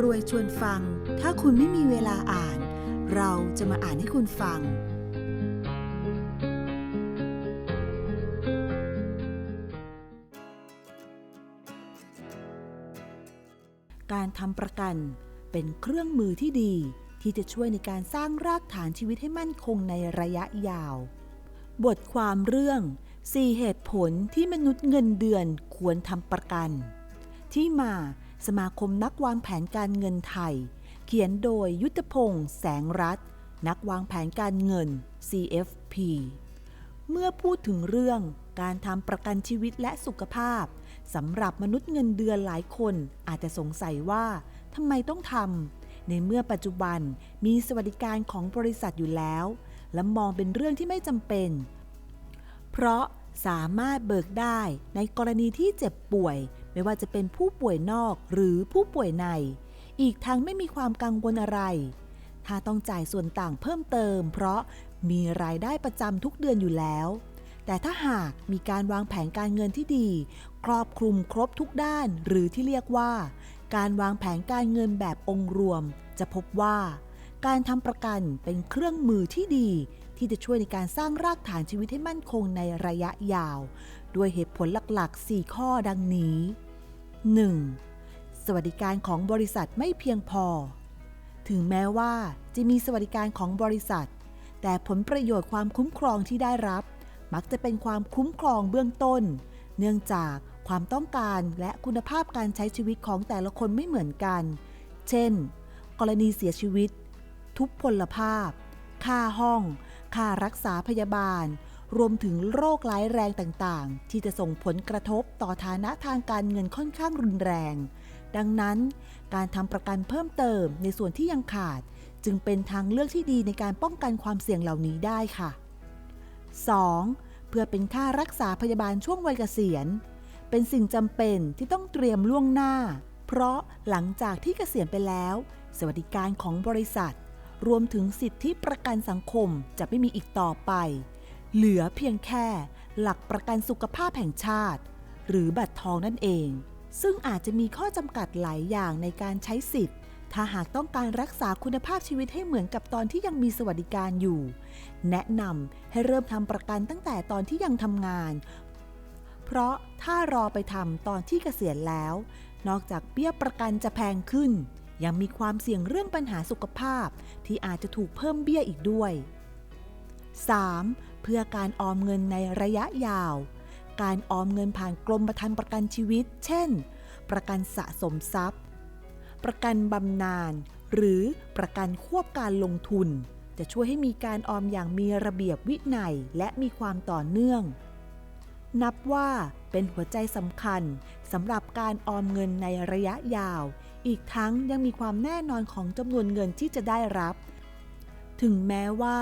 รวยชวนฟัง ถ้าคุณไม่มีเวลาอ่าน เราจะมาอ่านให้คุณฟัง การทำประกันเป็นเครื่องมือที่ดีที่จะช่วยในการสร้างรากฐานชีวิตให้มั่นคงในระยะยาว บทความเรื่อง 4 เหตุผลที่มนุษย์เงินเดือนควรทำประกัน ที่มา สมาคมนักวางแผนการเงินไทย เขียนโดยยุทธพงศ์แสงรัตน์นักวางแผนการเงิน CFP เมื่อพูดถึงเรื่องการทำประกันชีวิตและสุขภาพสำหรับมนุษย์เงินเดือนหลายคนอาจจะสงสัยว่าทำไมต้องทำในเมื่อปัจจุบันมีสวัสดิการของบริษัทอยู่แล้ว และมองเป็นเรื่องที่ไม่จำเป็น เพราะสามารถเบิกได้ในกรณีที่เจ็บป่วย ไม่ว่าจะเป็นผู้ป่วยนอกหรือผู้ป่วยใน อีกทั้งไม่มีความกังวลอะไร ถ้าต้องจ่ายส่วนต่างเพิ่มเติม เพราะมีรายได้ประจำทุกเดือนอยู่แล้ว แต่ถ้าหากมีการวางแผนการเงินที่ดี ครอบคลุมครบทุกด้าน หรือที่เรียกว่า การวางแผนการเงินแบบองค์รวม จะพบว่า การทำประกันเป็นเครื่องมือที่ดีที่จะช่วยในการสร้างรากฐานชีวิตให้มั่นคงในระยะยาว ด้วยเหตุผลหลักๆ 4 ข้อดังนี้ 1. สวัสดิการของบริษัทไม่เพียงพอ ถึงแม้ว่าจะมีสวัสดิการของบริษัท แต่ผลประโยชน์ความคุ้มครองที่ได้รับ มักจะเป็นความคุ้มครองเบื้องต้น เนื่องจากความต้องการและคุณภาพการใช้ชีวิตของแต่ละคนไม่เหมือนกัน เช่น กรณีเสียชีวิต ทุพพลภาพ ค่าห้อง ค่ารักษาพยาบาล รวมถึงโรคร้ายแรงต่างๆ ที่จะส่งผลกระทบต่อฐานะทางการเงินค่อนข้างรุนแรง ดังนั้น การทำประกันเพิ่มเติมในส่วนที่ยังขาด จึงเป็นทางเลือกที่ดีในการป้องกันความเสี่ยงเหล่านี้ได้ค่ะ 2. เพื่อเป็นค่ารักษาพยาบาลช่วงวัยเกษียณ เป็นสิ่งจำเป็นที่ต้องเตรียมล่วงหน้า เพราะหลังจากที่เกษียณไปแล้ว สวัสดิการของบริษัท รวมถึงสิทธิประกันสังคมจะไม่มีอีกต่อไป เหลือเพียงแค่หลักประกันสุขภาพแห่งชาติ หรือบัตรทองนั่นเอง ซึ่งอาจจะมีข้อจำกัดหลายอย่างในการใช้สิทธิ์ ถ้าหากต้องการรักษาคุณภาพชีวิตให้เหมือนกับตอนที่ยังมีสวัสดิการอยู่ แนะนำให้เริ่มทำประกันตั้งแต่ตอนที่ยังทำงาน เพราะถ้ารอไปทำตอนที่เกษียณแล้ว นอกจากเบี้ยประกันจะแพงขึ้น ยังมีความเสี่ยงเรื่องปัญหาสุขภาพ ที่อาจจะถูกเพิ่มเบี้ยอีกด้วย 3. เพื่อการออมเงินในระยะยาว การออมเงินผ่านกรมธรรม์ประกันชีวิต เช่น ประกันสะสมทรัพย์ ประกันบำนาญหรือประกันควบการลงทุน จะช่วยให้มีการออมอย่างมีระเบียบวินัยและมีความต่อเนื่อง นับว่าเป็นหัวใจสำคัญสำหรับการออมเงินในระยะยาว อีกทั้งยังมีความแน่นอนของจำนวนเงินที่จะได้รับ ถึงแม้ว่า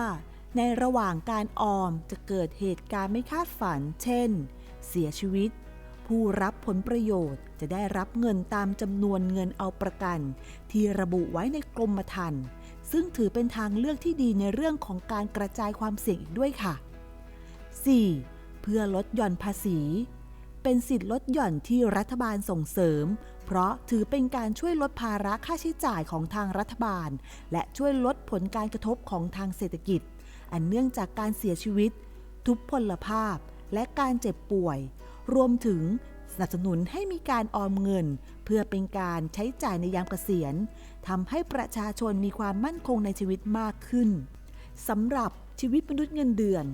ในระหว่างการออมจะเกิดเหตุการณ์ไม่คาดฝัน เช่น เสียชีวิต ผู้รับผลประโยชน์จะได้รับเงินตามจำนวนเงินเอาประกัน ที่ระบุไว้ในกรมธรรม์ซึ่งถือเป็นทางเลือกที่ดีในเรื่องของการกระจายความเสี่ยงอีกด้วยค่ะ 4. เพื่อลดหย่อนภาษี เป็นสิทธิลดหย่อนที่รัฐบาลส่งเสริม เพราะถือเป็นการช่วยลดภาระค่าใช้จ่ายของทางรัฐบาล และช่วยลดผลการกระทบของทางเศรษฐกิจ อันเนื่องจากการเสียชีวิต ทุพพลภาพ และการเจ็บป่วย รวมถึงสนับสนุนให้มีการออมเงิน เพื่อเป็นการใช้จ่ายในยามเกษียณทำให้ประชาชนมีความมั่นคงในชีวิตมากขึ้นสำหรับชีวิตมนุษย์เงินเดือน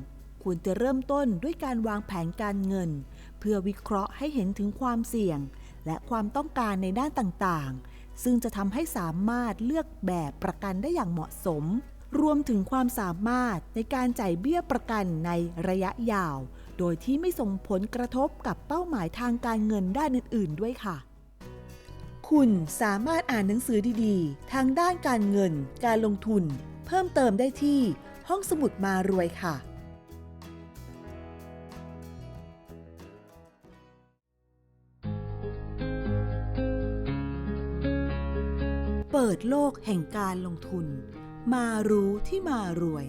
ควรจะเริ่มต้นด้วยการวางแผนการเงิน เพื่อวิเคราะห์ให้เห็นถึงความเสี่ยง และความต้องการในด้านต่างๆ ซึ่งจะทำให้สามารถเลือกแบบประกันได้อย่างเหมาะสม รวมถึงความสามารถในการจ่ายเบี้ยประกันในระยะยาว โดยที่ไม่ส่งผลกระทบกับเป้าหมายทางการเงินด้านอื่น ๆ ด้วยค่ะ คุณสามารถอ่านหนังสือดีๆ ทางด้านการเงิน การลงทุน เพิ่มเติมได้ที่ห้องสมุดมารวยค่ะเปิดโลกแห่งการลงทุน มารู้ที่มารวย